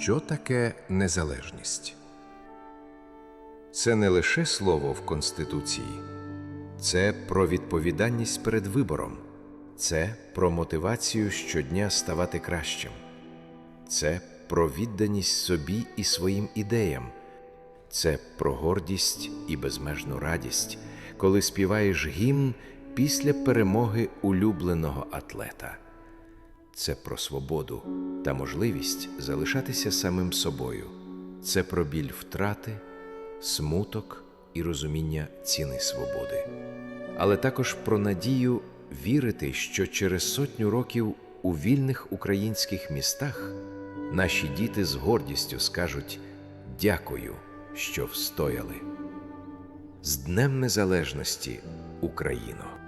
Що таке незалежність? Це не лише слово в Конституції, це про відповідальність перед вибором, це про мотивацію щодня ставати кращим, це про відданість собі і своїм ідеям, це про гордість і безмежну радість, коли співаєш гімн після перемоги улюбленого атлета. Це про свободу та можливість залишатися самим собою. Це про біль втрати, смуток і розуміння ціни свободи. Але також про надію вірити, що через сотню років у вільних українських містах наші діти з гордістю скажуть дякую, що встояли. З Днем Незалежності, Україно!